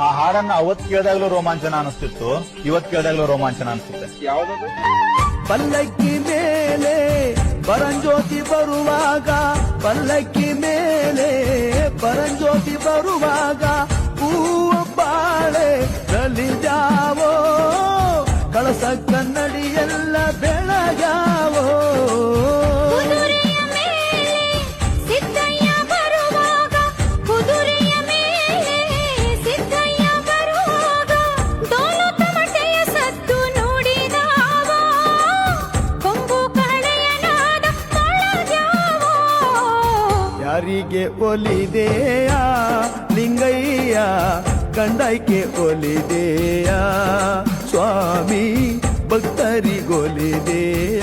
ಆ ಹಾಡನ್ನ ಅವತ್ ಕೇಳಿದಾಗ್ಲೂ ರೋಮಾಂಚನ ಅನಿಸ್ತಿತ್ತು ಇವತ್ ಕೇಳಿದಾಗ್ಲೂ ರೋಮಾಂಚನ ಅನಿಸುತ್ತೆ ಪಲ್ಲಕ್ಕಿ ಮೇಲೆ ಪರಂಜ್ಯೋತಿ ಬರುವಾಗ ಪಲ್ಲಕ್ಕಿ ಮೇಲೆ ಪರಂಜ್ಯೋತಿ ಬರುವಾಗ ಹೂವ ಬಾಳೆ ಜಾವೋ ಕಳಸ ಕನ್ನಡಿಯೆಲ್ಲ ಬೆಳಗಾವೋ ಯಾರಿಗೆ ಒಲಿದೆಯ? ಲಿಂಗಯ್ಯ ಕಂಡೈಕೆ ಒಲಿದೆಯ? ಸ್ವಾಮಿ ಭಕ್ತರಿಗೊಲಿದೆಯ?